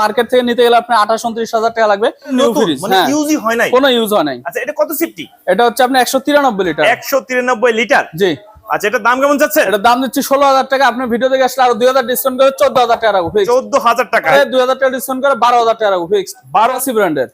Market থেকে নিতে গেলে আপনার আঠাশ উনত্রিশ হাজার টাকা লাগবে। নিউ ফ্রিজ মানে ইউজই হয়। নাই? কোনো ইউজ হয় নাই। আচ্ছা এটা কত সিফটি এটা হচ্ছে আপনি একশো তিরানব্বই লিটার একশো তিরানব্বই লিটার জি। আচ্ছা দাম কেমন যাচ্ছে? দাম দিচ্ছি ষোলো হাজার টাকা। আপনার ভিডিও দেখে আসলে আরও দুই হাজার ডিসকাউন্ট করে চোদ্দ হাজার টাকা রাখব চোদ্দ হাজার টাকা। দুই হাজার টাকা ডিসকাউন্ট করে বারো হাজার টাকা রাখব ফিক্স বারো আশি ব্র্যান্ডের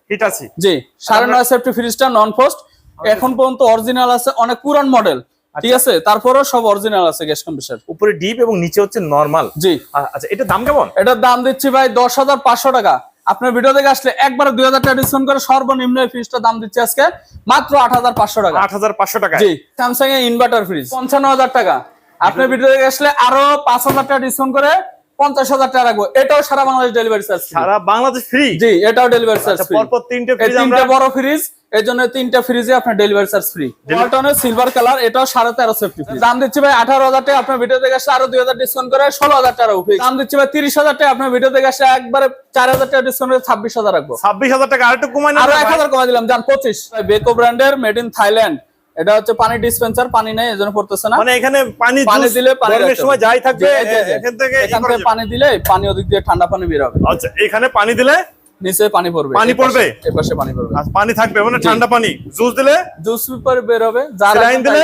জি সাড়ে নয় সেফটি ফ্রিজটা নন পোস্ট এখন পর্যন্ত অরিজিনাল আছে অনেক পুরান মডেল ঠিক আছে তারপরেও সব অরিজিনাল আছে গ্যাস কম্প্রেসার। উপরে ডিপ এবং নিচে হচ্ছে নরমাল জি। আচ্ছা এটার দাম কেমন? এটার দাম দিচ্ছি ভাই দশ হাজার পাঁচশো টাকা। আপনার ভিডিও দেখে আসলে একবারে দুই হাজার টাকা ডিসকাউন্ট করে সর্বনিম্ন এই ফ্রিজটার দাম দিচ্ছি আজকে মাত্র আট হাজার পাঁচশো টাকা। আট হাজার পাঁচশো টাকা জি স্যামসাং এর ইনভার্টার ফ্রিজ পঞ্চান্ন হাজার টাকা। আপনার ভিডিও দেখে আসলে আরও পাঁচ হাজার টাকা ডিসকাউন্ট করে পঞ্চাশ হাজার টাকা রাখব। এটাও সারা বাংলাদেশ ডেলিভারি চার্জ সারা বাংলাদেশ ফ্রি জি এটাও ডেলিভারি চার্জ আচ্ছা পরপর তিনটে এই ফ্রিজ আমরা তিনটা বড় ফ্রিজ এই জন্য তিনটা ফ্রিজে আপনার ডেলিভারি চার্জ ফ্রি ওয়ালটনের সিলভার কালার এটাও সাড়ে তেরো সেফটি দাম দিচ্ছি ভাই আঠারো হাজার টাকা আপনার ভিডিও দেখে আসলে আরও দুই হাজার ডিসকাউন্ট করে ষোলো হাজার টাকা উঠে দাম দিচ্ছি ভাই তিরিশ হাজার টাকা আপনার ভিডিও দেখে আসলে একবারে চার হাজার টাকা ডিসকাউন্ট করে ছাব্বিশ হাজার রাখব। ছাব্বিশ হাজার টাকা আরেকটু কমায় না আরও এক হাজার কমা দিলাম যান পঁচিশ। বেকো ব্র্যান্ডের মেড ইন থাইল্যান্ড এটা হচ্ছে পানি ডিসপেন্সার পানি নেই এজন্য পড়তেছে না। মানে এখানে পানি পানি দিলে পানি সময় যাই থাকবে। এখান থেকে এখান থেকে পানি দিলে পানি ওদিক দিয়ে ঠান্ডা পানি বের হবে। আচ্ছা এখানে পানি দিলে নিচে পানি পড়বে পানি পড়বে? এপাশে পানি পড়বে। আর পানি থাকবে মানে ঠান্ডা পানি। জুস দিলে? জুস পেপার বের হবে যা দিলে?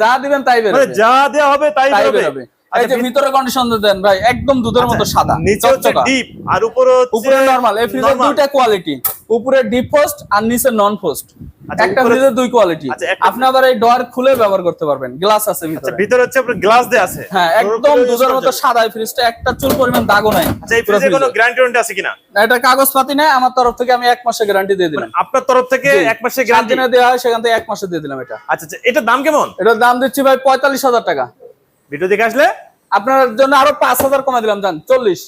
যা দিবেন তাই বের মানে হবে। যা দেওয়া হবে তাই বের হবে। এই আচ্ছা, যে ভিতরে কন্ডিশন দেন ভাই একদম দুধের মতো সাদা নিচে হচ্ছে ডিপ আর উপরে উপরে নরমাল এই ফ্রিজের দুইটা কোয়ালিটি উপরে ডিপ পোস্ট আর নিচে নন আচ্ছা, একটা দুই কোয়ালিটি আচ্ছা, একটা- আপনি আবার এই ডোর খুলে ব্যবহার করতে পারবেন গ্লাস আছে আচ্ছা ভিতরে ভিতরে হচ্ছে আপনার গ্লাস দেয়া আছে। হ্যাঁ একদম দুধের মতো সাদা ফ্রিজটা একটা চুল পরিমাণ দাগও নাই। আচ্ছা এই ফ্রিজে কোনো গ্যারান্টি ওয়ারেন্টি আছে কিনা? এটা কাগজপাতি নেই আমার তরফ থেকে আমি এক মাসের গ্যারান্টি দিয়ে দিলাম। আপনার তরফ থেকে এক মাসের গ্যারান্টি দেওয়া হয় সেখান থেকে এক মাসে দিয়ে দিলাম এটা। আচ্ছা আচ্ছা এটার দাম কেমন? এটার দাম দিচ্ছি ভাই পঁয়তাল্লিশ হাজার টাকা। ভিডিও দেখে আসলে? আপনার জন্য আরও পাঁচ হাজার কমা দিলাম জান চল্লিশ।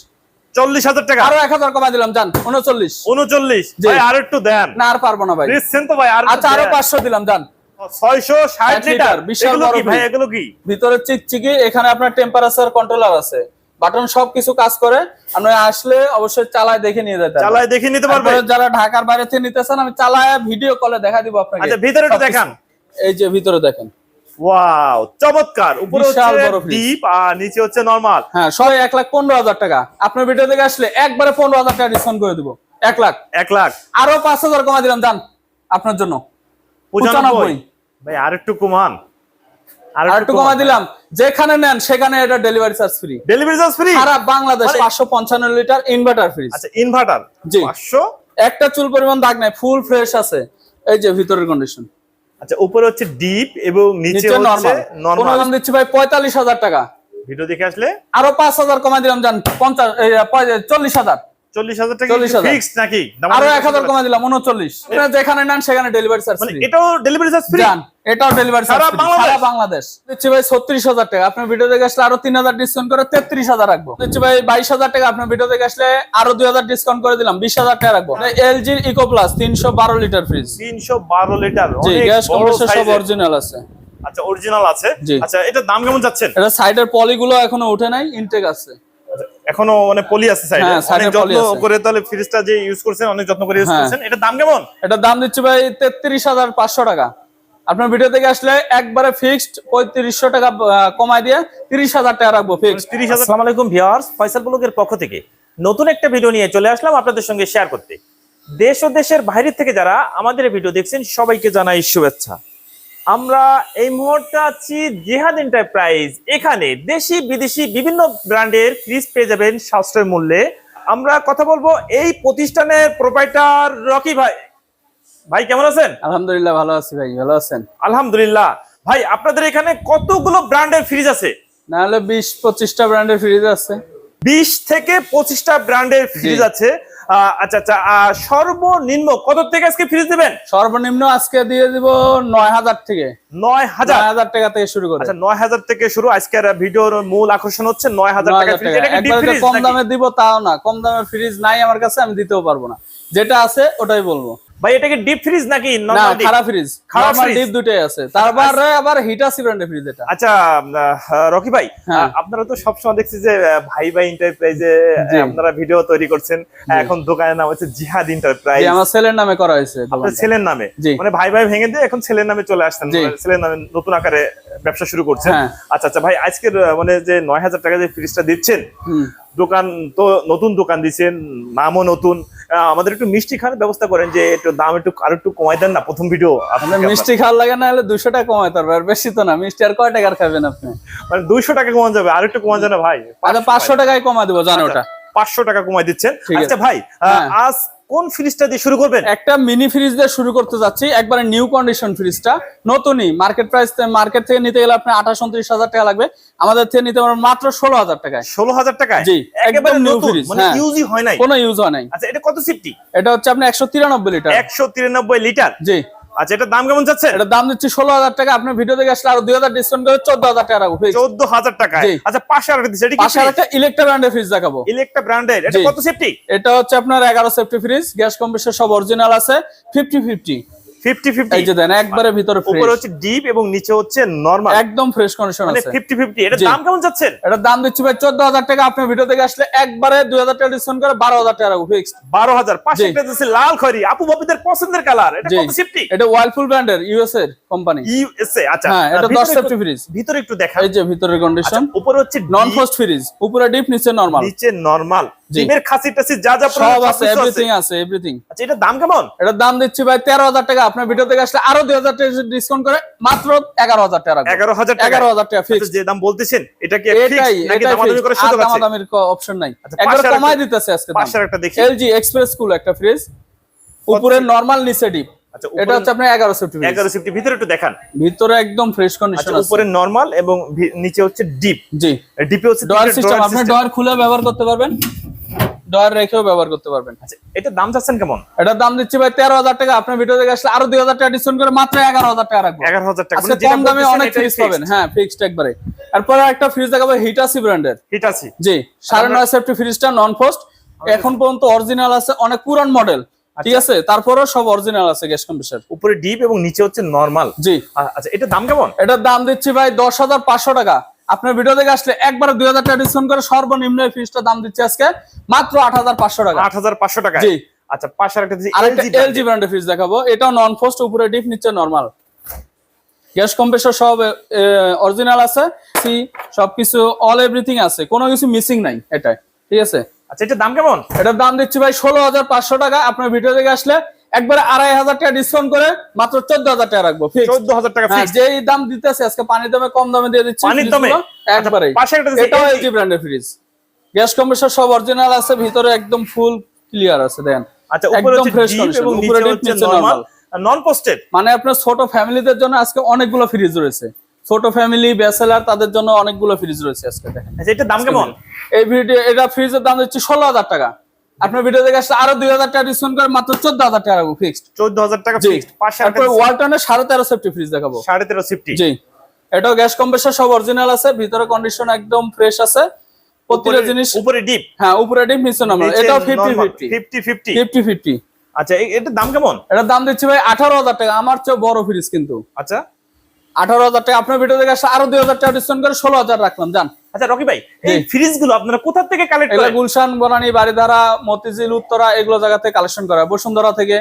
চল্লিশ হাজার টাকা। আরও এক হাজার দিলাম জান উনচল্লিশ। উনচল্লিশ। আর একটু দেন। না আর পারব না ভাই। তো ভাই আচ্ছা আরও পাঁচশো দিলাম জান। ছয়শো ষাট লিটার, বিশাল ভাই এগুলো কি? ভিতরে চিকচিকি এখানে আপনার টেম্পারেচার কন্ট্রোলার আছে। বাটন সব কিছু কাজ করে। আপনি আসলে অবশ্যই চালায় দেখে নিয়ে যেতে চালায় দেখে নিতে পারবে? তারপরে যারা ঢাকার বাইরে থেকে নিতেছেন আমি চালায় ভিডিও কলে দেখা দিব আপনাকে। আচ্ছা ভিতরে একটু দেখান। এই যে ভিতরে দেখেন। ওয়াও চমৎকার। উপরে হচ্ছে ডিপ আর নিচে হচ্ছে নরমাল হ্যাঁ সবাই এক লাখ পনেরো হাজার টাকা। আপনার ভিডিও থেকে আসলে একবারে হাজার টাকা ডিসকাউন্ট করে দিব। এক লাখ। এক লাখ। আরও হাজার কমা দিলাম জান আপনার জন্য। পঁচানব্বই। পঁচানব্বই। ভাই আর একটু কমান। আর একটু কমা দিলাম। যেখানে নেন সেখানে এটা delivery charge free delivery charge free সারা বাংলাদেশ মানে- পাঁচশো পঞ্চান্ন লিটার ইনভার্টার ফ্রিজ আচ্ছা ইনভার্টার জি। পাঁচশো? একটা চুল পরিমাণ দাগ নাই ফুল ফ্রেশ আছে। এই যে ভিতরের কন্ডিশন আচ্ছা উপরে হচ্ছে ডিপ এবং নিচে হচ্ছে নরমাল নরমাল দাম দিচ্ছি ভাই পঁয়তাল্লিশ হাজার টাকা। ভিডিও দেখে আসলে? আরও পাঁচ হাজার কমা দিলাম জান পঞ্চাশ এই, পঁয়- চল্লিশ হাজার টাকা 40,000 নাকি? আরও এক হাজার কমা দিলাম উনচল্লিশ। যেখানে নেন সেখানে ডেলিভারি চার্জ মানে এটাও ডেলিভারি চার্জ ফ্রি এটাও ডেলিভারি সারা বাংলাদেশ? দিচ্ছি ভাই ছত্রিশ হাজার টাকা। আপনার ভিডিও দেখে আসলে আরও তিন হাজার ডিসকাউন্ট করে তেত্রিশ হাজার রাখব। দিচ্ছি ভাই বাইশ হাজার টাকা। আপনার ভিডিও দেখে আসলে আরও দুই হাজার ডিসকাউন্ট করে দিলাম বিশ হাজার টাকা রাখব। এলজি ইকো প্লাস তিনশো বারো লিটার ফ্রিজ তিনশো বারো লিটার জি গ্যাস বড় সব অরিজিনাল আছে। আচ্ছা অরিজিনাল আছে। আচ্ছা এটার দাম কেমন যাচ্ছেন? এটা সাইডের পলিগুলো এখনও উঠে নাই ইনটেক আছে। এখনও মানে পলি আছে সাইডে হ্যাঁ, অনেক যত্ন করে তাহলে ফ্রিজটা যে ইউজ করছেন অনেক যত্ন করে ইউজ হ্যাঁ। করছেন এটার দাম কেমন? এটার দাম দিচ্ছি ভাই তেত্রিশ হাজার পাঁচশো টাকা। আপনার ভিডিও থেকে আসলে একবারে ফিক্সড পঁয়ত্রিশশো টাকা কমায় দিয়ে তিরিশ হাজার টাকা রাখব ফিক্সড তিরিশ হাজার আসসালামু আলাইকুম ভিউয়ার্স ফয়সাল ব্লগের পক্ষ থেকে নতুন একটা ভিডিও নিয়ে চলে আসলাম আপনাদের সঙ্গে শেয়ার করতে। দেশ ও দেশের বাইরে থেকে যারা আমাদের ভিডিও দেখছেন সবাইকে জানাই শুভেচ্ছা। আমরা এই মুহূর্তে আছি জিহাদ এন্টারপ্রাইজ এখানে দেশি বিদেশি বিভিন্ন ব্র্যান্ডের ফ্রিজ পেয়ে যাবেন সাশ্রয় মূল্যে। আমরা কথা বলব এই প্রতিষ্ঠানের প্রোপাইটার রকি ভাই। ভাই কেমন আছেন? আলহামদুলিল্লাহ ভালো আছি ভাই। ভালো আছেন? আলহামদুলিল্লাহ। ভাই আপনাদের এখানে কতগুলো ব্র্যান্ডের ফ্রিজ আছে? নাহলে বিশ পঁচিশটা ব্র্যান্ডের ফ্রিজ আছে। বিশ থেকে পঁচিশটা ব্র্যান্ডের ফ্রিজ আছে। আচ্ছা আচ্ছা সর্বনিম্ন কত থেকে আজকে ফ্রিজ দিবেন? সর্বনিম্ন আজকে দিয়ে দিব নয় হাজার থেকে। নয় হাজার? হাজার টাকা থেকে শুরু করে। আচ্ছা নয় হাজার থেকে শুরু। আজকের ভিডিওর মূল আকর্ষণ হচ্ছে নয় হাজার টাকা কম দামে দিব তাও না। কম দামে ফ্রিজ নাই আমার কাছে আমি দিতেও পারব না। যেটা আছে ওটাই বলব। ভাই এটা কি ডিপ ফ্রিজ নাকি নরমাল ডিপ খারাপ ফ্রিজ খারাপ ডিপ দুটোই আছে। তারপরে আবার হিটাসি ব্র্যান্ডের ফ্রিজ এটা। আচ্ছা রকি ভাই হ্যাঁ। আপনারা তো সবসময় দেখছি যে ভাই ভাই এন্টারপ্রাইজে আপনারা ভিডিও তৈরি করছেন। এখন দোকানের নাম হচ্ছে জিহাদ এন্টারপ্রাইজ আমার ছেলের নামে করা হয়েছে আপনার ছেলের নামে। মানে ভাই ভাই ভেঙে দিয়ে এখন ছেলের নামে চলে আসছেন। মানে ছেলের নামে নতুন আকারে ব্যবসা শুরু করছেন। হ্যাঁ। আচ্ছা আচ্ছা ভাই আজকের মানে যে নয় হাজার টাকা যে ফ্রিজটা দিচ্ছেন দোকান তো নতুন দোকান দিচ্ছেন নামও নতুন। আমাদের একটু মিষ্টি খাওয়ার ব্যবস্থা করেন যে একটু দাম একটু আর একটু কমাই দেন না প্রথম ভিডিও আপনার মিষ্টি খাওয়ার লাগে না হলে দুশো টাকা কমাইতে পারবে আর বেশি তো না মিষ্টি আর কয় টাকার খাবেন আপনি? মানে দুইশো টাকা কমান যাবে আর একটু কমান যাবে ভাই? আচ্ছা পাঁচশো টাকায়। কমা দেবো জানো ওটা। পাঁচশো টাকা কমাই দিচ্ছেন। আচ্ছা ভাই হ্যাঁ। আজ কোন ফ্রিজটা দিয়ে শুরু করবেন? একটা মিনি ফ্রিজ দিয়ে শুরু করতে যাচ্ছি। একবারে নিউ কন্ডিশন ফ্রিজটা নতুনই। মার্কেট প্রাইস মার্কেট থেকে নিতে গেলে আপনার আঠাশ উনত্রিশ হাজার টাকা লাগবে। আমাদের থেকে নিতে পারবেন মাত্র ষোলো হাজার টাকায়। ষোলো হাজার টাকায়? জি, একেবারে নিউ ফ্রিজ মানে হ্যাঁ। ইউজই হয় নাই? কোনো ইউজ হয় নাই। আচ্ছা এটা কত সিফটি এটা হচ্ছে আপনার একশো তিরানব্বই লিটার একশো তিরানব্বই লিটার জি। আচ্ছা এটার দাম কেমন যাচ্ছে? এটার দাম দিচ্ছি ষোলো হাজার টাকা। আপনার ভিডিও দেখে আসলে আরও দুই হাজার ডিসকাউন্ট করে চোদ্দ হাজার টাকা রাখব চোদ্দ হাজার টাকা আচ্ছা পাশে আর দিচ্ছে এটা পাশে একটা ইলেকট্রা ব্র্যান্ডের ফ্রিজ দেখাবো। ইলেকট্রা ব্র্যান্ডের এটা কত সেফটি এটা হচ্ছে আপনার এগারো সেফটি ফ্রিজ গ্যাস কম্প্রেসর সব অরিজিনাল আছে ফিফটি ফিফটি এই যে দেন একবারে ভিতরে উপরে হচ্ছে ডিপ এবং নিচে হচ্ছে নরমাল একদম ফ্রেশ কন্ডিশন মানে আছে। এটার জি। দাম কেমন এটার দাম দিচ্ছি ভাই টাকা। ভিডিও থেকে আসলে একবারে টাকা ডিসকাউন্ট করে বারো হাজার টাকা রাখব ফিক্সড বারো হাজার। পাশে একটা দিচ্ছে লাল খয়রি আপু বাপিদের পছন্দের কালার এটা কত সেফটি এটা ওয়াইলফুল ব্র্যান্ডের ইউএস এর কোম্পানি আচ্ছা। হ্যাঁ, এটা ভিতরে 10 একটু- safety ভিতরে একটু দেখা এই যে ভিতরের কন্ডিশন উপরে হচ্ছে নন ফোস্ট ফ্রিজ উপরে ডিপ নিচে নরমাল নিচে নরমাল। ডিমের খাসি টাসি যা যা সব আছে এভরিথিং আছে। এভরিথিং আচ্ছা এটার দাম কেমন? এটার দাম দিচ্ছি ভাই তেরো হাজার টাকা। আপনার ভিডিও থেকে আসলে আরও দুই হাজার টাকা ডিসকাউন্ট করে মাত্র এগারো হাজার টাকা রাখব। এগারো হাজার টাকা। এগারো হাজার টাকা ফিক্স আচ্ছা, যে দাম বলতেছেন এটা কি fixed নাকি দামাদামি সুযোগ আছে দামাদামির অপশন নাই। আচ্ছা, একবার একটা- দিতেছে আজকে একটা দেখি। এলজি এক্সপ্রেস কুল একটা ফ্রিজ উপরে নরমাল নিচে ডিপ আচ্ছা এটা হচ্ছে আপনার এগারো সেফটি এগারো সিফটি ভিতরে একটু দেখান। ভিতরে একদম ফ্রেশ কন্ডিশন আচ্ছা উপরে নরমাল এবং নিচে হচ্ছে ডিপ জি। ডিপে হচ্ছে ডয়ার সিস্টেম আপনি। ডয়ার খুলে ব্যবহার করতে পারবেন। ডয়ার রেখেও ব্যবহার করতে পারবেন। আচ্ছা এটার দাম চাচ্ছেন কেমন? এটার দাম দিচ্ছি ভাই তেরো হাজার টাকা। আপনার ভিডিও আসলে আরও দুই হাজার টাকা ডিসকাউন্ট করে মাত্র এগারো হাজার টাকা রাখব। এগারো হাজার টাকা মানে কম দামে অনেক ফ্রিজ পাবেন। হ্যাঁ ফিক্সড একবারে। তারপরে একটা ফ্রিজ দেখাবো হিটাসি ব্র্যান্ডের হিট আছে জি সাড়ে নয় সেফটি ফ্রিজটা নন ফোস্ট এখন পর্যন্ত অরিজিনাল আছে অনেক পুরান মডেল ঠিক আছে? তারপরেও সব অরিজিনাল আছে গ্যাস কম্প্রেসার উপরে ডিপ এবং নিচে হচ্ছে নরমাল জি। আচ্ছা এটার দাম কেমন? এটার দাম দিচ্ছি ভাই দশ হাজার পাঁচশো টাকা। আপনার ভিডিও দেখে আসলে একবার দুই হাজার টাকা ডিসকাউন্ট করে সর্বনিম্ন এই ফ্রিজটার দাম দিচ্ছি আজকে মাত্র আট হাজার পাঁচশো টাকা। আট হাজার পাঁচশো টাকা জি। আচ্ছা পাশে একটা আরেকটা এলজি ব্র্যান্ডের ফ্রিজ দেখাবো। এটাও নন ফোস্ট উপরে ডিপ নিচে নরমাল গ্যাস কম্প্রেসর সব অরিজিনাল আছে। সি সবকিছু অল এভরিথিং আছে। কোনো কিছু মিসিং নাই এটাই ঠিক আছে? আচ্ছা এটার দাম কেমন? এটার দাম দিচ্ছি ভাই ষোলো হাজার পাঁচশো টাকা। আপনার ভিডিও দেখে আসলে একবারে আড়াই হাজার টাকা ডিসকাউন্ট করে মাত্র চোদ্দ হাজার টাকা রাখব। চোদ্দ হাজার টাকা হ্যাঁ। যেই দাম দিতেছে আজকে পানির দামে কম দামে দিয়ে দিচ্ছি পানির দামে? একবারে এটাও এলজি ব্র্যান্ডের ফ্রিজ গ্যাস কম্প্রেসর সব অরিজিনাল আছে ভিতরে একদম ফুল ক্লিয়ার আছে দেন আচ্ছা উপরে একদম ফ্রেশ এবং উপরে নিচে ডিপ হচ্ছে নিচে নরমাল নরমাল নন পোস্টেড মানে আপনার ছোট ফ্যামিলিদের জন্য আজকে অনেকগুলো ফ্রিজ রয়েছে। ছোট ফ্যামিলি ব্যাচেলার তাদের জন্য অনেকগুলো ফ্রিজ রয়েছে আজকে দেখেন। আচ্ছা এটার দাম কেমন? এই ভিডিও এটা ফ্রিজের দাম হচ্ছে ষোলো হাজার টাকা। আপনার ভিডিও দেখে আসলে আরও দুই হাজার টাকা ডিসকাউন্ট করে মাত্র চোদ্দ হাজার টাকা রাখব ফিক্সড চোদ্দ হাজার টাকা ফিক্সড তারপরে ওয়ালটনের সাড়ে তেরো সেফটি ফ্রিজ দেখাবো। সাড়ে তেরো সিফটি জি। এটাও গ্যাস কম্প্রেসর সব অরিজিনাল আছে ভিতরে কন্ডিশন একদম ফ্রেশ আছে। প্রতিটা জিনিস উপরে ডিপ হ্যাঁ উপরে ডিপ নিচে নরমাল এটাও fifty fifty fifty fifty fifty fifty আচ্ছা এটার দাম কেমন? এটার দাম দিচ্ছি ভাই আঠারো হাজার টাকা আমার চেয়ে বড় ফ্রিজ কিন্তু। আচ্ছা। আঠারো হাজার টাকা আপনার ভিডিও দেখে আসলে আরও দুই হাজার টাকা ডিসকাউন্ট করে ষোলো হাজার রাখলাম জান। আচ্ছা রকি ভাই এই ফ্রিজগুলো আপনারা কোথা থেকে কালেক্ট করেন? গুলশান বনানী বাড়িধারা মতিঝিল উত্তরা এগুলো জায়গা থেকে কালেকশন করা বসুন্ধরা থেকে।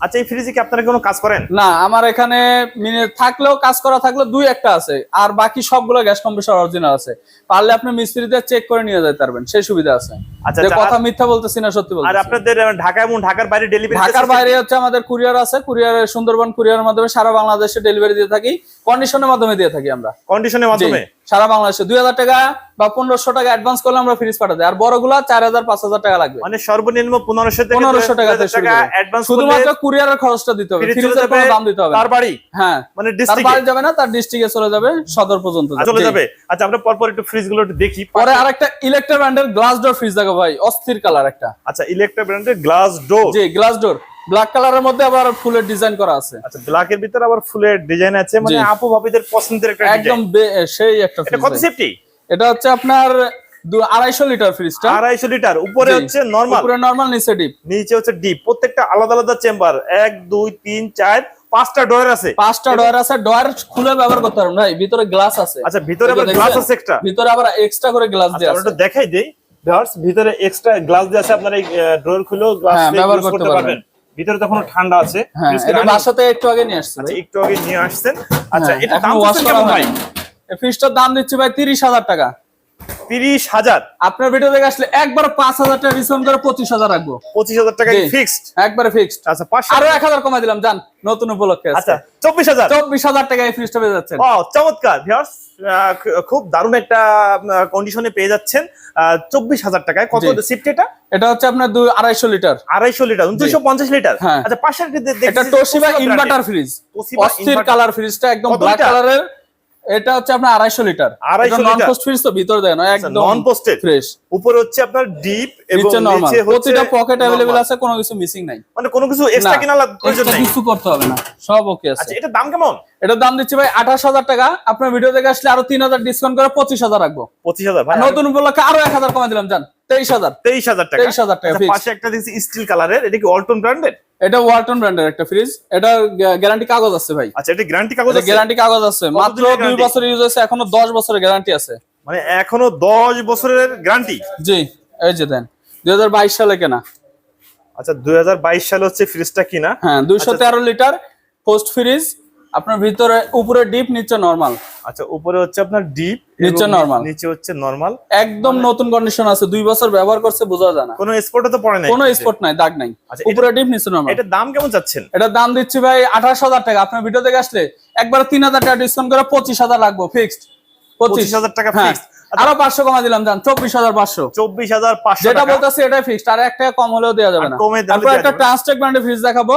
আচ্ছা এই ফ্রিজে কি আপনারা কোনো কাজ করেন? না আমার এখানে মিনে থাকলেও কাজ করা থাকলে দুই একটা আছে। আর বাকি সবগুলো গ্যাস কম্প্রেসর অরিজিনাল আছে। পারলে আপনি মিস্ত্রিতে চেক করে নিয়ে যেতে পারবেন সেই সুবিধা আছে। আচ্ছা, যে আচ্ছা, কথা মিথ্যা বলতেছি না সত্যি আর আপনাদের ঢাকা এবং ঢাকার বাইরে ডেলিভারি ঢাকার বাইরে হচ্ছে আমাদের কুরিয়ার আছে। কুরিয়ার সুন্দরবন কুরিয়ারের মাধ্যমে সারা বাংলাদেশে ডেলিভারি দিয়ে থাকি। কন্ডিশনের মাধ্যমে দিয়ে থাকি আমরা। কন্ডিশনের মাধ্যমে? সারা বাংলাদেশে দুই হাজার টাকা বা পনেরোশো টাকা অ্যাডভান্স করলে আমরা ফ্রিজ পাঠাতে। আর বড়গুলা চার হাজার পাঁচ হাজার টাকা লাগবে। মানে সর্বনিম্ন পনেরোশো পনেরোশো টাকা শুধুমাত্র কুরিয়ারের খরচটা দিতে হবে। ফ্রিজের কোনো দাম দিতে হবে। তার বাড়ি? হ্যাঁ। মানে বাড়ি যাবে না তার ডিস্ট্রিক্টে চলে যাবে সদর পর্যন্ত চলে যাবে। আচ্ছা আমরা পরপর একটু ফ্রিজগুলো একটু দেখি। পরে আরেকটা ইলেকট্রা ব্র্যান্ডের গ্লাস ডোর ফ্রিজ দেখো ভাই। অস্থির কালার একটা। আচ্ছা ইলেকট্রা ব্র্যান্ডের গ্লাস ডোর জি গ্লাস ডোর ব্ল্যাক কালারের মধ্যে আবার ফুলের ডিজাইন করা আছে। আচ্ছা ব্ল্যাকের ভিতরে আবার ফুলের ডিজাইন আছে মানে আপু ভাবিদের পছন্দের একটা একদম সেই একটা এটা কত সেফটি এটা হচ্ছে আপনার আড়াইশো লিটার ফ্রিজটা আড়াইশো লিটার উপরে হচ্ছে নরমাল উপরে নরমাল নিচে ডিপ নিচে হচ্ছে ডিপ প্রত্যেকটা আলাদা আলাদা চেম্বার এক দুই তিন চার পাঁচটা ডোর আছে। পাঁচটা ডয়ার আছে। ডয়ার খুলে ব্যবহার করতে পারবেন ভাই। ভিতরে গ্লাস আছে। আচ্ছা ভিতরে আবার গ্লাস আছে একটা ভিতরে আবার এক্সট্রা করে গ্লাস আচ্ছা দেওয়া আছে। দেখাই দেই। ভিতরে এক্সট্রা গ্লাস দিয়ে আছে আপনারা এই ড্রয়ার খুলেও গ্লাস হ্যাঁ, ব্যবহার করতে পারবেন। ভিতরে তখন ঠান্ডা আছে। হ্যাঁ এটা বাসাতে একটু আগে নিয়ে আসছে আচ্ছা একটু আগে নিয়ে আসছেন। আচ্ছা হ্যাঁ, এটা দাম কেমন ভাই? এই ফ্রিজটার দাম দিচ্ছি ভাই তিরিশ হাজার টাকা। তিরিশ হাজার। আপনার ভিডিও দেখে আসলে একবার পাঁচ হাজার টাকা ডিসকাউন্ট করে পঁচিশ হাজার রাখব। পঁচিশ হাজার টাকা ফিক্সড একবারে ফিক্সড আচ্ছা আরও এক হাজার কমাই দিলাম জান নতুন উপলক্ষে আচ্ছা চব্বিশ হাজার? চব্বিশ হাজার টাকা এই ফ্রিজটা পেয়ে যাচ্ছেন। Wow, চমৎকার। ভিউয়ার্স খুব দারুণ একটা কন্ডিশনে পেয়ে যাচ্ছেন। চব্বিশ হাজার টাকায়। কত। সিফট এটা? এটা হচ্ছে আপনার দুই আড়াইশো লিটার। আড়াইশো লিটার দুইশো পঞ্চাশ লিটার? হ্যাঁ। আচ্ছা পাশের এটা তোশিবা ইনভার্টার ফ্রিজ অস্থির কালার ফ্রিজটা একদম ব্ল্যাক কালারের এটা হচ্ছে আপনার আড়াইশো লিটার। 250 নন পোস্ট ফ্রিজ তো ভিতর দেয় না একদম নন পোস্টেড ফ্রেশ উপরে হচ্ছে আপনার ডিপ এবং নিচে প্রতিটা পকেট অ্যাভেলেবেল আছে কোনো কিছু মিসিং নাই। মানে কোনো কিছু এক্সট্রা না, কেনার প্রয়োজন extra কিছু করতে হবে না সব ওকে আছে। আচ্ছা এটার দাম কেমন? এটার দাম দিচ্ছি ভাই আঠাশ হাজার টাকা। আপনার ভিডিও দেখে আসলে আরও তিন হাজার ডিসকাউন্ট করে পঁচিশ হাজার রাখব। পঁচিশ হাজার ভাই নতুন উপলক্ষে আরও এক হাজার কমে দিলাম জান তেইশ হাজার। তেইশ হাজার টাকা। 23,000 টাকা আচ্ছা, পাশে একটা দেখছি স্টিল কালারের এটা কি অল্টন ব্র্যান্ডের এটা ওয়ালটন ব্র্যান্ডের একটা ফ্রিজ এটা গ্যারান্টি কাগজ আছে ভাই। আচ্ছা এটা গ্যারান্টি কাগজ আছে? গ্যারান্টি কাগজ আছে। মাত্র দিনের দুই বছর ইউজ হয়েছে এখনও দশ বছরের গ্যারান্টি আছে। মানে এখনও দশ বছরের গ্যারান্টি জি এই যে দেন। দুই হাজার বাইশ সালে কেনা। আচ্ছা 2022 সালে হচ্ছে ফ্রিজটা কিনা? হ্যাঁ দুইশো আচ্ছা, তেরো লিটার পোস্ট ফ্রিজ আপনার ভিতরে উপরে ডিপ নিচে নরমাল আচ্ছা উপরে হচ্ছে আপনার ডিপ নিচে normal। নিচে হচ্ছে নরমাল একদম নতুন কন্ডিশন আছে দুই বছর ব্যবহার করছে বোঝা যায় না। কোনো স্পটে তো পড়ে নাই কোনো স্পট নাই দাগ নাই। আচ্ছা, উপরে ডিপ নিচে নরমাল এটার দাম কেমন যাচ্ছেন এটার দাম দিচ্ছি ভাই আঠাশ হাজার টাকা। আপনার ভিডিও দেখে আসলে একবার তিন হাজার টাকা ডিসকাউন্ট করে পঁচিশ হাজার রাখব ফিক্সড পঁচিশ। 25,000 টাকা ফিক্সড আচ্ছা। আরও পাঁচশো কমা দিলাম জান চব্বিশ হাজার পাঁচশো। চব্বিশ হাজার পাঁচশো যেটা বলতেছি এটাই ফিক্সড আর এক টাকা কম হলেও দেওয়া যাবে না। তারপর একটা। ট্রান্সটেক ব্র্যান্ডের ফ্রিজ দেখাবো।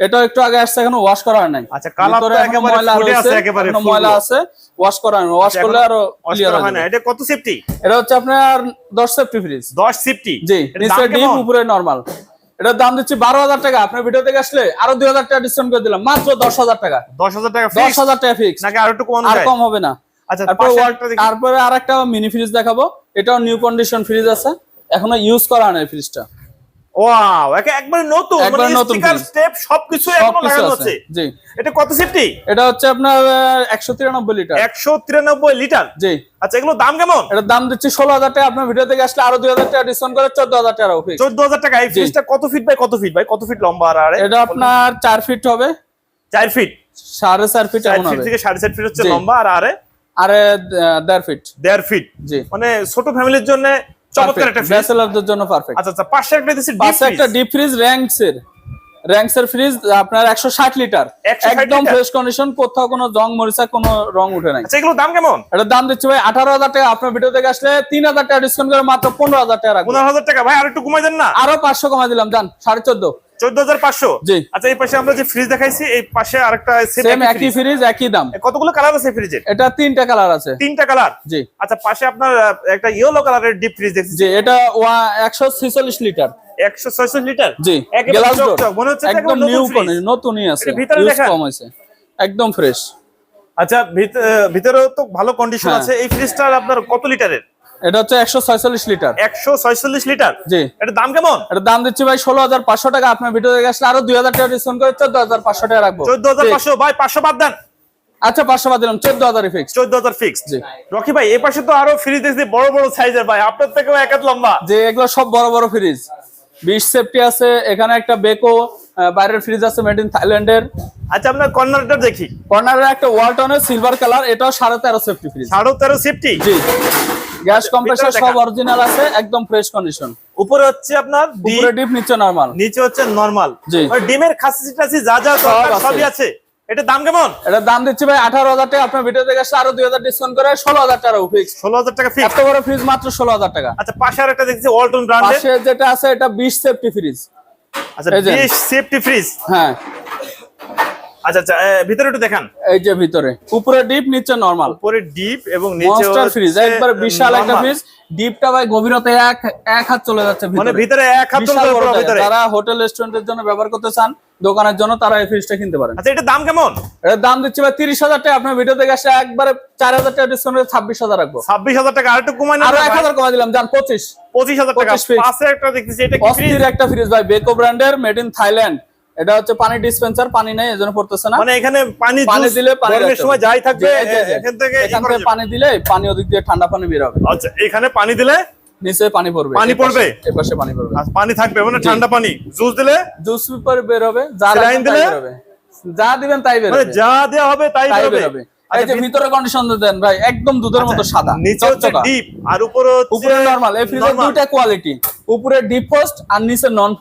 এটা একটু আগে আসছে এখনও ওয়াশ করা হয় নাই। আচ্ছা, তো একেবারে ময়লা ফুটে আছে একেবারে ময়লা আছে ওয়াশ করা হয় ওয়াশ আচ্ছা, করলে আরও ক্লিয়ার হয় না এটা কত সেফটি এটা হচ্ছে আপনার দশ সেফটি ফ্রিজ দশ সেফটি জি নিচে ডিপ উপরে নরমাল এটার দাম দিচ্ছি বারো হাজার টাকা। আপনার ভিডিও থেকে আসলে আরও দুই হাজার টাকা ডিসকাউন্ট করে দিলাম। মাত্র দশ হাজার টাকা। দশ হাজার টাকা দশ? হাজার টাকা ফিক্স নাকি আরও একটু কমানো আর কম হবে না। আচ্ছা তারপর পাশে দেখি। তারপরে আর একটা মিনি ফ্রিজ দেখাবো। এটাও নিউ কন্ডিশন ফ্রিজ আছে। এখনও ইউজ করা হয় না ফ্রিজটা ওয়াও একে একবারে নতুন একবারে মানে নতুন স্টিকার স্টেপ সবকিছু এখনও লাগানো আছে জি। এটা কত সেফটি এটা হচ্ছে আপনার একশো তিরানব্বই লিটার। একশো তিরানব্বই লিটার? জি। আচ্ছা এগুলো দাম কেমন? এটার দাম দিচ্ছি ষোলো হাজার টাকা। আপনার ভিডিও থেকে আসলে আরও দুই হাজার টাকা ডিসকাউন্ট করে চোদ্দ হাজার টাকা ফিক্স চোদ্দ হাজার টাকা। এই ফ্রিজটা কত ফিট বাই কত ফিট বাই কত ফিট লম্বা আর আরে? এটা আপনার চার ফিট হবে। চার ফিট সাড়ে চার ফিট চার এমন ফিট হবে। থেকে সাড়ে চার ফিট হচ্ছে লম্বা আর আরে? আরে আহ, দেড় ফিট দেড় ফিট জি। মানে ছোট ফ্যামিলির জন্য লিটার আচ্ছা, আচ্ছা, একদম কন্ডিশন কোথাও কোনো কোনো রং উঠে নাই। আচ্ছা, দাম কেমন? দাম দিচ্ছি ভাই 18000 টাকা। আপনার টাকা ডিসকাউন্ট করে মাত্র 15000 টাকা টাকা। ভাই আর একটু কমাই না? আরও 500 কমাই দিলাম যান 14.5 জি। আচ্ছা এই পাশে আমরা যে ফ্রিজ দেখাইছি এই পাশে আরেকটা সেম সেম একই ফ্রিজ একই দাম। কতগুলো কালার আছে ফ্রিজের এটা তিনটা কালার আছে। তিনটা কালার জি। আচ্ছা পাশে আপনার একটা ইয়েলো কালারের ডিপ ফ্রিজ দেখছি। জি এটা লিটার একশো ছয়শো লিটার জি গ্লাস ডোর মনে হচ্ছে একদম নিউ। নতুনই আছে। ভিতরে? কম হয়েছে। একদম ফ্রেশ আচ্ছা ভিতরেও তো ভালো কন্ডিশন হ্যাঁ। আছে। এই ফ্রিজটার আপনার কত লিটারের এটা হচ্ছে একশো ছয়চল্লিশ লিটার। একশো ছয়চল্লিশ লিটার? জি। এটা দাম কেমন? এটার দাম দিচ্ছি ভাই ষোলো হাজার পাঁচশো টাকা। আপনার ভিডিও দেখে আসলে আরও দুই হাজার টাকা ডিসকাউন্ট করে চোদ্দ হাজার পাঁচশো টাকা রাখব। চোদ্দ হাজার পাঁচশো। ভাই পাঁচশো বাদ দেন। আচ্ছা পাঁচশো বাদ দিলাম। চোদ্দ হাজার ফিক্স চোদ্দ হাজার ফিক্স জি। রকি ভাই পাশে তো আরও ফ্রিজ দেখছি বড় বড় সাইজের ভাই। আপনার থেকেও এক লম্বা। যে এগুলো সব বড় বড় ফ্রিজ বিশ সেফটি আছে। এখানে একটা বেকো বাইরের ফ্রিজ আছে মেড ইন থাইল্যান্ডের আচ্ছা আপনার কর্নারটা দেখি। কর্নারের একটা ওয়ালটনের সিলভার কালার এটাও সাড়ে তেরো সেফটি ফ্রিজ সাড়ে তেরো সেফটি জি। গ্যাস কম্প্রেসার সব অরিজিনাল আছে একদম ফ্রেশ কন্ডিশন উপরে হচ্ছে আপনার উপরে ডিপ নিচে নরমাল নিচে হচ্ছে নরমাল। ডিমের খাসি টাসি যা যা দরকার সবই আছে। এটা দাম কেমন? এটার দাম দিচ্ছি ভাই আঠারো হাজার টাকা। আপনার ভিডিও আসলে আরও দুই হাজার ডিসকাউন্ট করে ষোলো হাজার টাকা ফিক্স ষোলো হাজার টাকা ফিক্স এত বড় ফ্রিজ মাত্র ষোলো হাজার টাকা। আচ্ছা পাশে আর একটা দেখছি ওয়ালটন ব্র্যান্ডের পাশে যেটা আছে এটা বিশ সেফটি ফ্রিজ আচ্ছা। বেশ সেফটি ফ্রিজ হ্যাঁ। আচ্ছা আচ্ছা ভিতরে একটু দেখান। এই যে ভিতরে। উপরে ডিপ নিচে নরমাল উপরে ডিপ এবং নিচে মনস্টার ফ্রিজ একবার বিশাল একটা। ফ্রিজ ডিপটা ভাই গভীরতা এক এক হাত চলে যাচ্ছে মানে ভিতরে এক হাত। ভিতরে। যারা হোটেল রেস্টুরেন্টের জন্য ব্যবহার করতে চান দোকানের জন্য তারা এই ফ্রিজটা কিনতে পারেন। আচ্ছা এটা দাম কেমন? এর দাম দিচ্ছি ভাই তিরিশ হাজার টাকা। আপনার ভিডিও আসলে একবারে চার হাজার টাকা ডিসকাউন্ট ছাব্বিশ হাজার রাখব। ছাব্বিশ হাজার টাকা আর একটু কমাই না আরও এক হাজার কমা দিলাম পঁচিশ। পঁচিশ হাজার টাকা 25 fix। পাশে একটা দেখতেছি এটা কি ফ্রিজ একটা ফ্রিজ ভাই বেকো ব্র্যান্ডের মেড ইন থাইল্যান্ড এটা হচ্ছে পানি ডিসপেন্সার পানি নাই এজন্য পড়তেছে না। মানে এখানে পানি পানি দিলে পানি গরমের সময় যাই থাকবে। এখান থেকে এখান থেকে পানি দিলে পানি ওদিক দিয়ে ঠান্ডা পানি বের হবে। আচ্ছা এখানে পানি দিলে? নিচে পানি পড়বে। পানি পড়বে? এই পাশে পানি পড়বে। আর পানি থাকবে মানে ঠান্ডা পানি। জুস দিলে? জুস পেপার বের হবে যা লাইন দিলে? যা দিবেন তাই বের মানে হবে। যা দেওয়া হবে তাই বের হবে। এই আচ্ছা, যে ভিতরে কন্ডিশন দেন ভাই একদম দুধের মতো সাদা। নিচে হচ্ছে ডিপ আর উপরে উপরে নরমাল এই ফ্রিজের দুইটা কোয়ালিটি উপরে ডিপ পোস্ট আর নিচে নন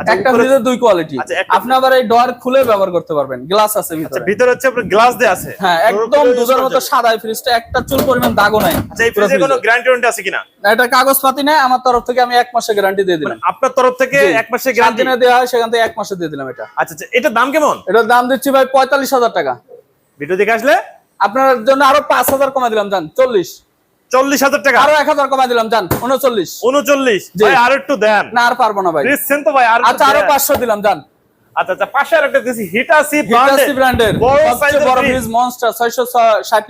আচ্ছা, একটা ফ্রিজের দুই কোয়ালিটি আচ্ছা, আপনি আবার এই ডয়ার খুলে ব্যবহার করতে পারবেন গ্লাস আছে আচ্ছা ভিতরে। ভিতরে হচ্ছে আপনার গ্লাস দেয়া আছে। হ্যাঁ একদম দুধের মতো সাদা এই ফ্রিজটা একটা চুল পরিমাণ দাগও নাই। আচ্ছা এই ফ্রিজে কোনো গ্যারান্টি ওয়ারেন্টি আছে কিনা? এটা কাগজপাতি নেই আমার তরফ থেকে আমি এক মাসের গ্যারান্টি দিয়ে দিলাম। আপনার তরফ থেকে এক মাসের গ্যারান্টি দেওয়া হয় সেখান থেকে এক মাসে দিয়ে দিলাম এটা। আচ্ছা আচ্ছা এটার দাম কেমন? এটার দাম দিচ্ছি ভাই পঁয়তাল্লিশ হাজার টাকা। ভিডিও দেখে আসলে? আপনার জন্য আরও পাঁচ হাজার কমা দিলাম জান চল্লিশ। চল্লিশ হাজার টাকা? আরও এক হাজার কমা দিলাম জান উনচল্লিশ। উনচল্লিশ? আর একটু দেন। না আর পারব না ভাই। দিচ্ছেন তো ভাই আচ্ছা আরও পাঁচশো দিলাম জান। আচ্ছা আচ্ছা পাশে আর একটা দিছি হিটাসি হিটাসি ব্র্যান্ডের বড় সাইজের বড় ফ্রিজ ফ্রিজ মনস্টার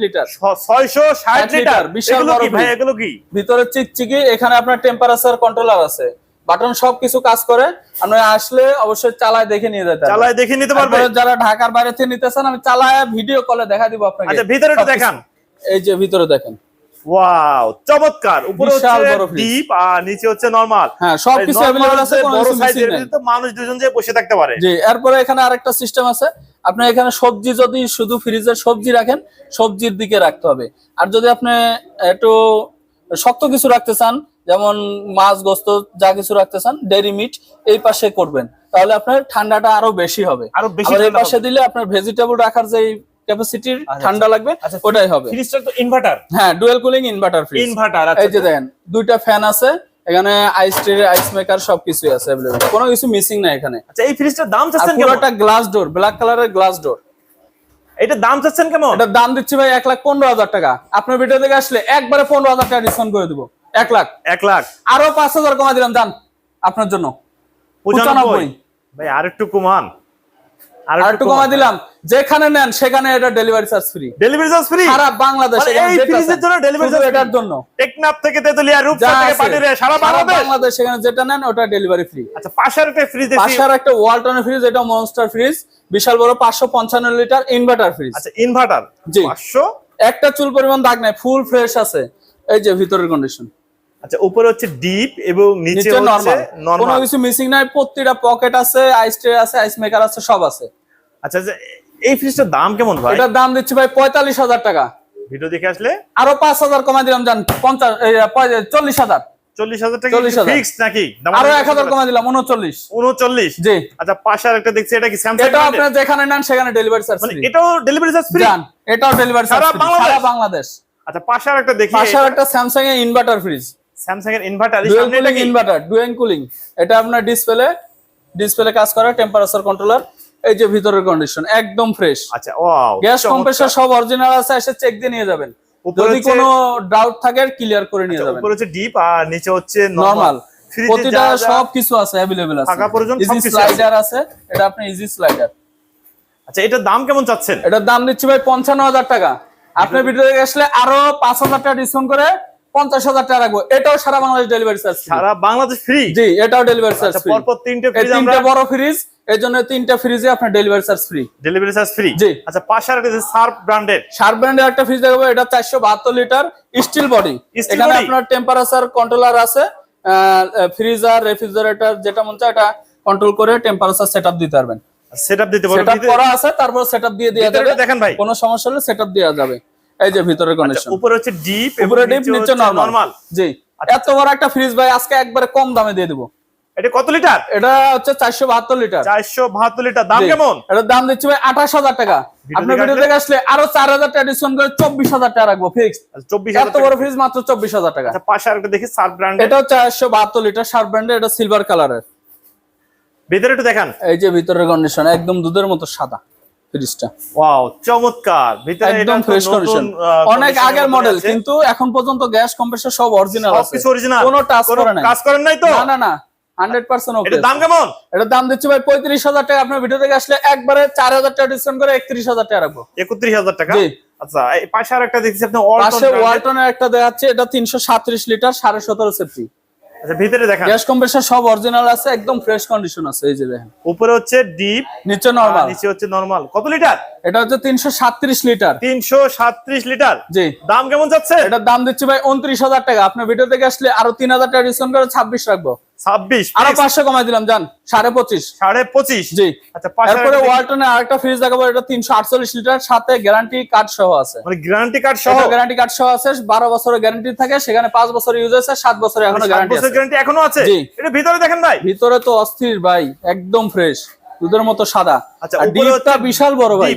লিটার ছয়শো ষাট লিটার লিটার, বিশাল বড় ভাই। এগুলো কি? ভিতরে চিকচিকি এখানে আপনার টেম্পারেচার কন্ট্রোলার আছে। বাটন সবকিছু কাজ করে আপনি আসলে অবশ্যই চালায় দেখে নিয়ে যেতে চালায় দেখে নিতে পারবে। তারপরে যারা ঢাকার বাইরে থেকে নিতে চান আমি চালায় ভিডিও কলে দেখা দিব আপনাকে। আচ্ছা ভিতরে দেখান। এই যে ভিতরে দেখেন। ওয়াও চমৎকার। উপরে হচ্ছে ডিপ আর নিচে হচ্ছে নরমাল হ্যাঁ সবকিছু অ্যাভেলেবল আছে বড় কিছু সাইজের তো মানুষ দুজন যে বসে থাকতে পারে। জি এরপরে এখানে আরেকটা সিস্টেম আছে। আপনি এখানে সবজি যদি শুধু ফ্রিজে সবজি রাখেন সবজির দিকে রাখতে হবে। আর যদি আপনি একটু শক্ত কিছু রাখতে চান যেমন মাছ গোস্ত যা কিছু রাখতে চান ডেরি মিট এই পাশে করবেন। তাহলে আপনার ঠান্ডাটা আরও বেশি হবে। আরও বেশি এই পাশে দিলে আপনার ভেজিটেবল রাখার যে ক্যাপাসিটির আচ্ছা, ঠান্ডা লাগবে আচ্ছা, ওটাই হবে। ফ্রিজটা তো ইনভার্টার হ্যাঁ dual cooling inverter fridge inverter এই আচ্ছা। যে দেখেন দুইটা ফ্যান আছে এখানে আইস ট্রে আইস মেকার সবকিছুই আছে অ্যাভেলেবল কোনো কিছু মিসিং নাই এখানে। আচ্ছা এই ফ্রিজটার দাম চাচ্ছেন কেমন? পুরোটা গ্লাস ডোর ব্ল্যাক কালারের গ্লাস ডোর এটার দাম চাচ্ছেন কেমন? এটার দাম দিচ্ছি ভাই এক লাখ পনেরো হাজার টাকা। আপনার ভিডিও থেকে আসলে একবারে পনেরো হাজার টাকা ডিসকাউন্ট করে দিব। এক লাখ। এক লাখ। আরও পাঁচ হাজার কমা দিলাম আপনার জন্য। পঁচানব্বই। পঁচানব্বই। ভাই আর একটু কমান। আর একটু কমা দিলাম। যেখানে নেন সেখানে এটা delivery charge free delivery charge free সারা বাংলাদেশ এই ফ্রিজের জন্য delivery শুধু এটার জন্য। টেকনাফ থেকে তেতুলিয়া রূপসা থেকে আছে, সারা সারা বাংলাদেশ? বাংলাদেশ সেখানে যেটা নেন ওটা ডেলিভারি ফ্রি আচ্ছা পাশের একটা ফ্রিজ দেখি। পাশে একটা ফ্রিজ এটা মনস্টার ফ্রিজ বিশাল বড় পাঁচশো পঞ্চান্ন লিটার ইনভার্টার ফ্রিজ আচ্ছা ইনভার্টার জি। একটা চুল পরিমাণ দাগ নাই ফুল ফ্রেশ আছে। এই যে ভিতরের কন্ডিশন আচ্ছা উপরে হচ্ছে ডিপ এবং নিচে নরমাল কোনো কিছু মিসিং নাই প্রতিটা পকেট আছে আইস ট্রে আছে আইস মেকার আছে সব আছে। আচ্ছা আচ্ছা, এই ফ্রিজটার দাম কেমন ভাই? এটার দাম দিচ্ছি ভাই পঁয়তাল্লিশ হাজার টাকা। ভিডিও দেখে আসলে? আরও পাঁচ হাজার কমাই দিলাম জান পঞ্চাশ এই, পঁয়- চল্লিশ হাজার। চল্লিশ হাজার টাকা ফিক্স নাকি? আরও এক হাজার কমাই দিলাম উনচল্লিশ। উনচল্লিশ? জি। আচ্ছা পাশে আর একটা দেখছি এটা কি স্যামসাং এটা আপনার যেখানে নেন সেখানে ডেলিভারি চার্জ মানে এটাও ডেলিভারি চার্জ ফ্রি জান এটাও ডেলিভারি চার্জ সারা বাংলাদেশ? আচ্ছা পাশে আর একটা দেখি। পাশে একটা স্যামসাং এর ইনভার্টার ফ্রিজ স্যামসাং এর ইনভার্টার ডুয়েল এটা কুলিং ইনভার্টার ডুয়েল কুলিং এটা আপনার ডিসপ্লে ডিসপ্লে কাজ করে টেম্পারেচার কন্ট্রোলার এই যে ভিতরের কন্ডিশন একদম ফ্রেশ আচ্ছা ওয়াও গ্যাস কম্প্রেসর সব অরিজিনাল আছে এসে চেক দিয়ে নিয়ে যাবেন। যদি কোনো ডাউট থাকে ক্লিয়ার করে নিয়ে যাবেন। উপরে হচ্ছে ডিপ আর নিচে হচ্ছে নরমাল প্রতিটা সব কিছু আছে অ্যাভেলেবেল আছে। থাকা প্রয়োজন ইজি সবকিছু স্লাইডার আছে। এটা আপনি ইজি স্লাইডার আচ্ছা এটার দাম কেমন চাচ্ছেন? এটার দাম দিচ্ছি ভাই পঞ্চান্ন হাজার টাকা। আপনার ভিডিও থেকে আসলে আরও পাঁচ হাজার টাকা ডিসকাউন্ট করে পঞ্চাশ হাজার টাকা রাখব। এটাও সারা বাংলাদেশ ডেলিভারি চার্জ সারা বাংলাদেশ ফ্রি জি এটাও ডেলিভারি চার্জ আচ্ছা পরপর তিনটে ফ্রিজ তিনটা বড় ফ্রিজ এর জন্য তিনটা ফ্রিজে আপনার delivery charge free delivery charge free জি। আচ্ছা পাশে আর একটা ব্র্যান্ডের শার্প ব্র্যান্ডের একটা ফ্রিজ দেখাবো এটা চারশো বাহাত্তর লিটার স্টিল বডি এখানে আপনার টেম্পারেচার কন্ট্রোলার আছে ফ্রিজার রেফ্রিজারেটর যেটা মন চায় এটা কন্ট্রোল করে টেম্পারেচার সেটআপ দিতে পারবেন। সেটআপ দিতে পারবেন। সেটআপ করা আছে তারপর সেটআপ দিয়ে দেওয়া যাবে। দেখান ভাই। কোনো সমস্যা হলে সেটআপ দেওয়া যাবে। এই যে ভিতরের আচ্ছা, কন্ডিশন উপরে হচ্ছে ডিপ উপরে ডিপ নিচে নরমাল জি। আচ্ছা। এত বড় একটা ফ্রিজ ভাই আজকে একবারে কম দামে দিয়ে দেবো। এটা কত লিটার এটা হচ্ছে চারশো বাহাত্তর লিটার চারশো বাহাত্তর লিটার দাম কেমন? এটার দাম দিচ্ছি ভাই আঠাশ হাজার টাকা। আপনার দেখে ভিডিও আসলে? থেকে আসলে আরও চার হাজার টাকা ডিসকাউন্ট করে চব্বিশ হাজার টাকা রাখব ফিক্স আচ্ছা, চব্বিশ এত বড় ফ্রিজ মাত্র চব্বিশ হাজার টাকা। আচ্ছা পাশে আর একটা দেখি সার্ফ ব্র্যান্ড এটা হচ্ছে চারশো বাহাত্তর লিটার শার্প ব্র্যান্ডের এটা সিলভার কালারের ভিতরে একটু দেখান। এই যে ভিতরের কন্ডিশন একদম দুধের মতো সাদা। ফ্রিজটা ওয়াও চমৎকার। ভিতরে একদম ফ্রেশ কন্ডিশন অনেক আগের মডেল কিন্তু এখন পর্যন্ত গ্যাস কম্প্রেসর সব অরিজিনাল আছে। অরিজিনাল কোনো টাচ করে নাই। কাজ করেন নাই তো? না না না। হান্ড্রেড পার্সেন্ট ওকে এটার দাম কেমন? এটার দাম দিচ্ছি ভাই টাকা। আপনার ভিডিও থেকে আসলে একবারে চার হাজার টাকা ডিসকাউন্ট করে একত্রিশ হাজার টাকা রাখব। টাকা? জি। আচ্ছা এই পাশে আর দেখছি আপনি ওয়ালটনের একটা দেখাচ্ছে এটা তিনশো সাত্রিশ লিটার সাড়ে সতেরো সেফটি। আচ্ছা ভিতরে দেখান। গ্যাস কম্প্রেসার সব অরিজিনাল আছে একদম ফ্রেশ কন্ডিশন আছে এই যে দেখেন। উপরে হচ্ছে ডিপ নিচে নরমাল নিচে হচ্ছে নরমাল কত লিটার? এটা হচ্ছে তিনশো সাতত্রিশ লিটার। তিনশো সাতত্রিশ লিটার? জি। দাম কেমন যাচ্ছে? এটার দাম দিচ্ছি ভাই উনত্রিশ হাজার টাকা। আপনার ভিডিও থেকে আসলে আরও তিন হাজার টাকা ডিসকাউন্ট করে ছাব্বিশ রাখব। ছাব্বিশ আরও পাঁচশো কমাই দিলাম জান। সাড়ে পঁচিশ। সাড়ে পঁচিশ। জি। আচ্ছা তারপরে ওয়ালটনের আরেকটা ফ্রিজ দেখাবো এটা তিনশো আটচল্লিশ লিটার সাথে গ্যারান্টি কার্ড সহ আছে। মানে গ্যারান্টি কার্ড সহ? গ্যারান্টি কার্ড সহ আছে বারো বছরের গ্যারান্টি থাকে সেখানে পাঁচ বছর ইউজ আছে সাত বছর এখনও গ্যারান্টি গ্যারান্টি এখনও আছে? জি। এটা ভিতরে দেখেন ভাই। ভিতরে তো অস্থির ভাই একদম ফ্রেশ দুধের মতো সাদা। আচ্ছা, ডিপটা বিশাল বড় ভাই।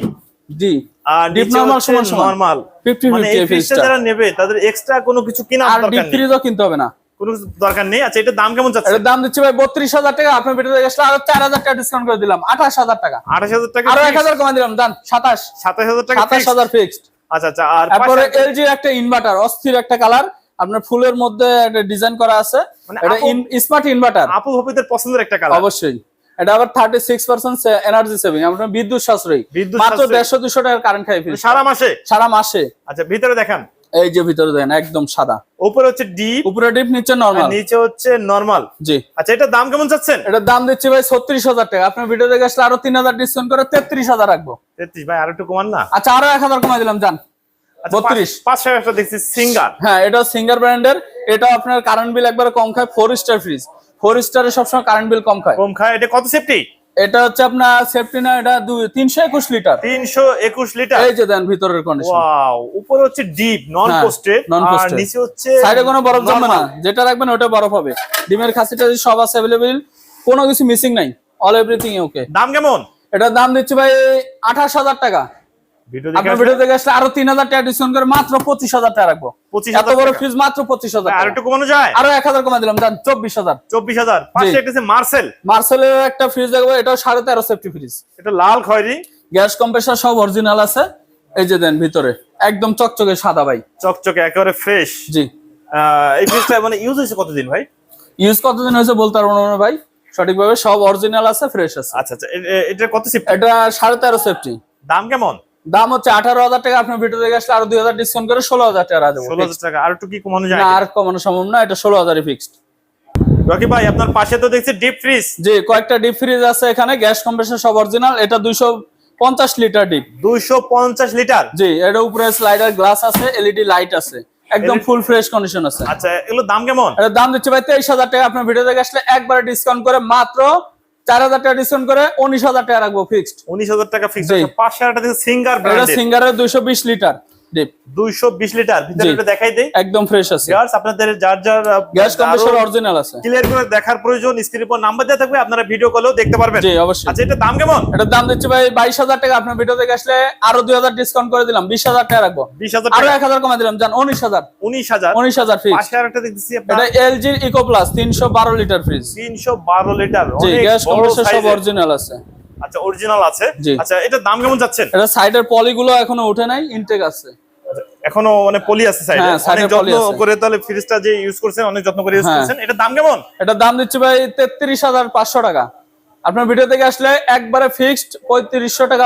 জি। আর ডিপ নরমাল সমান সমান। নরমাল 50 মানে 50 এই এই ফ্রিজটা ফ্রিজটা। যারা নেবে তাদের এক্সট্রা কোনো কিছু আর ডিপ ফ্রিজও কিনতে হবে না। কোনো দরকার নেই। আচ্ছা এটা দাম কেমন যাচ্ছে দাম দিচ্ছি ভাই বত্রিশ হাজার টাকা আপনার ভিডিও গেছিল আরও চার হাজার টাকা ডিসকাউন্ট করে দিলাম আঠাশ হাজার টাকা। আঠাশ হাজার টাকা আরও এক হাজার কমাই দিলাম দান সাতাশ। সাতাশ হাজার টাকা সাতাশ। হাজার ফিক্সড আচ্ছা আচ্ছা আর তারপরে এলজি একটা ইনভার্টার অস্থির একটা কালার আপনার ফুলের মধ্যে একটা ডিজাইন করা আছে। মানে এটা স্মার্ট ইনভার্টার আপু ভপিদের পছন্দের একটা কালার অবশ্যই। এটা আবার thirty six percent energy saving আপনার বিদ্যুৎ সাশ্রয়ী। বিদ্যুৎ মাত্র দেড়শো দুশো টাকার কারেন্ট খাই সারা মাসে? সারা মাসে। আচ্ছা ভিতরে দেখান। এই যে ভিতরে দেন একদম সাদা। উপরে হচ্ছে ডিপ উপরে ডিপ নিচে নর্মাল নিচে হচ্ছে নরমাল জি। আচ্ছা এটার দাম কেমন চাচ্ছেন? এটার দাম দিচ্ছি ভাই ছত্রিশ হাজার টাকা। আপনার ভিডিও দেখে আসলে আরও তিন হাজার ডিসকাউন্ট করে তেত্রিশ হাজার রাখব। তেত্রিশ ভাই আর একটু কমান না? আচ্ছা আরও এক হাজার কমাই দিলাম বত্রিশ। পাঁচ- পাঁচশো একটা দেখছি সিঙ্গার হ্যাঁ এটা সিঙ্গার ব্র্যান্ডের এটা আপনার কারেন্ট বিল একবারে কম খায় ফোর স্টার ফ্রিজ ফোর স্টারে সবসময় কারেন্ট বিল কম খায়। কম খায় এটা কত সেফটি এটা হচ্ছে আপনার সেফটি না এটা দুই তিনশো একুশ লিটার তিনশো একুশ লিটার এই যে দেন ভিতরের কন্ডিশন ওয়াও উপরে হচ্ছে ডিপ নন পোস্টেড নন আর নিচে হচ্ছে সাইডে কোনো বরফ জমবে না। যেটা রাখবেন ওটা বরফ হবে। ডিমের খাসিটা সব আছে অ্যাভেলেবেল কোনো কিছু মিসিং নাই। অল এভরিথিং ওকে দাম কেমন? এটার দাম দিচ্ছি ভাই আঠাশ হাজার টাকা। আপনার ভিডিও থেকে আসলে আরও তিন হাজার টাকা ডিসকাউন্ট করে মাত্র পঁচিশ হাজার টাকা রাখব। 25,000 এত বড় ফ্রিজ মাত্র পঁচিশ হাজার আর একটু কমানো যায়? আরও এক হাজার কমাই দিলাম জান চব্বিশ হাজার। চব্বিশ হাজার। পাশে একটা আছে মার্সেল। মার্সেলের একটা ফ্রিজ দেখব এটাও সাড়ে তেরো সেফটি ফ্রিজ এটা লাল খয়েরি। গ্যাস কম্প্রেসার সব অরিজিনাল আছে। এই যে দেন ভিতরে একদম চকচকে সাদা ভাই। চকচকে একেবারে ফ্রেশ জি। এই ফ্রিজটা মানে ইউজ হয়েছে কতদিন ভাই? ইউজ কতদিন হয়েছে বলতে পারব না ভাই। সঠিকভাবে সব অরিজিনাল আছে ফ্রেশ আছে। আচ্ছা আচ্ছা এ- এ- কত সেফটি এটা সাড়ে তেরো সেফটি দাম কেমন? দাম হচ্ছে আঠারো হাজার টাকা আপনার ভিডিও থেকে আসলে আরও দুই হাজার ডিসকাউন্ট করে ষোলো হাজার টাকা দেবো ষোলো হাজার টাকা আর একটু কি কমানো যায় না আর কমানো সম্ভব না এটা ষোলো হাজারই ফিক্সড রকি ভাই আপনার পাশে তো দেখছি ডিপ ফ্রিজ যে কয়েকটা ডিপ ফ্রিজ আছে এখানে গ্যাস কম্প্রেসার সব অরিজিনাল এটা দুইশো পঞ্চাশ লিটার ডিপ দুইশো পঞ্চাশ লিটার জি এটা উপরে স্লাইডার গ্লাস আছে এলইডি লাইট আছে একদম ফুল ফ্রেশ কন্ডিশন আছে। আচ্ছা এগুলো দাম কেমন? দাম দিচ্ছে ভাই তেইশ হাজার টাকা আপনার ভিডিও থেকে আসলে একবারে ডিসকাউন্ট করে মাত্র চার হাজার টাকা ডিসকাউন্ট করে উনিশ হাজার টাকা রাখব ফিক্সড উনিশ হাজার টাকা ফিক্সড। পাশে একটা সিঙ্গার সিঙ্গারের দুইশো বিশ লিটার। ডিপ দুইশো বিশ লিটার ভিতরে। দেখাই দেই। একদম ফ্রেশ আছে। Viewers, আপনাদের যার যার গ্যাস কম্প্রেসার অরিজিনাল আছে। ক্লিয়ার করে দেখার প্রয়োজন স্ক্রিনের উপর নাম্বার দেওয়া থাকবে আপনারা ভিডিও কলেও দেখতে পারবেন। জি অবশ্যই। আচ্ছা এটা দাম কেমন? এটার দাম দিচ্ছে ভাই বাইশ হাজার টাকা আপনার ভিডিও থেকে আসলে আরও দুই হাজার ডিসকাউন্ট করে দিলাম বিশ হাজার টাকা রাখব। বিশ হাজার আরও টাকা। এক হাজার কমে দিলাম জান উনিশ হাজার। উনিশ হাজার। উনিশ হাজার ফিক্স পাশে আর একটা দেখতেছি এটা আপনার এলজির ইকো প্লাস তিনশো বারো লিটার ফ্রিজ তিনশো বারো লিটার অনেক গ্যাস কম্প্রেসার সব অরিজিনাল আছে। আচ্ছা অরিজিনাল আছে। আচ্ছা এটার দাম কেমন যাচ্ছেন? এটা সাইডের পলিগুলো এখনও উঠে নাই ইনটেক আছে। আচ্ছা, এখনও মানে পলি আছে সাইডে হ্যাঁ, অনেক যত্ন করে তাহলে ফ্রিজটা যে ইউজ করছেন অনেক যত্ন করে ইউজ হ্যাঁ। করছেন এটার দাম কেমন? এটার দাম দিচ্ছে ভাই তেত্রিশ হাজার পাঁচশো টাকা। আপনার ভিডিও থেকে আসলে একবারে ফিক্সড পঁয়ত্রিশশো টাকা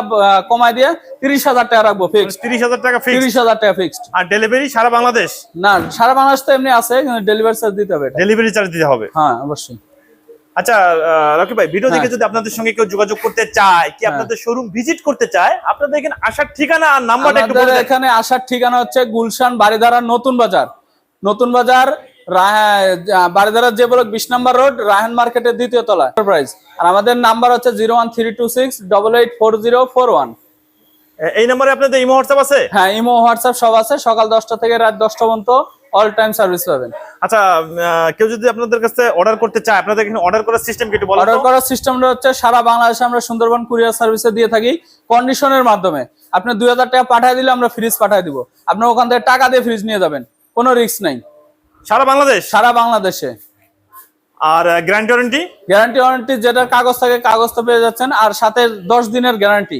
কমায় দিয়ে তিরিশ হাজার টাকা রাখব ফিক্সড তিরিশ হাজার টাকা তিরিশ হাজার টাকা ফিক্সড আর ডেলিভারি সারা বাংলাদেশ? না সারা বাংলাদেশ তো এমনি আছে কিন্তু ডেলিভারি চার্জ দিতে হবে ডেলিভারি চার্জ দিতে হবে। হ্যাঁ অবশ্যই। আচ্ছা রকি ভাই ভিডিও দেখে হ্যাঁ। যদি আপনাদের সঙ্গে কেউ যোগাযোগ করতে চায় কি হ্যাঁ। আপনাদের শোরুম ভিজিট করতে চায় আপনাদের এখানে আসার ঠিকানা আর নাম্বারটা একটু আমাদের বলে এখানে আসার ঠিকানা হচ্ছে গুলশান বারিধারা নতুন বাজার। নতুন বাজার রাহা- বারিধারা যে বলক বিশ নাম্বার রোড রায়হান মার্কেটের দ্বিতীয় তলা প্রাইস আর আমাদের নাম্বার হচ্ছে zero one three two six double eight four zero four one. এই নম্বরে আপনাদের ইমো হোয়াটসঅ্যাপ আছে? হ্যাঁ ইমো হোয়াটসঅ্যাপ সব আছে। সকাল দশটা থেকে রাত দশটা পর্যন্ত অল টাইম সার্ভিস পাবেন। আচ্ছা কেউ যদি আপনাদের কাছে অর্ডার করতে চায় আপনাদের এখানে অর্ডার করার সিস্টেম কি একটু বলেন অর্ডার করার সিস্টেমটা হচ্ছে সারা বাংলাদেশে আমরা সুন্দরবন কুরিয়ার সার্ভিসে দিয়ে থাকি কন্ডিশনের মাধ্যমে। আপনি দুই হাজার টাকা পাঠিয়ে দিলে আমরা ফ্রিজ পাঠিয়ে দিব। আপনি ওখান থেকে টাকা দিয়ে ফ্রিজ নিয়ে যাবেন কোনো রিস্ক নাই। সারা বাংলাদেশ? সারা বাংলাদেশে। আর গ্যারান্টি ওয়ারেন্টি গ্যারান্টি ওয়ারেন্টি যেটা কাগজ থাকে কাগজ তো পেয়ে যাচ্ছেন আর সাথে দশ দিনের গ্যারান্টি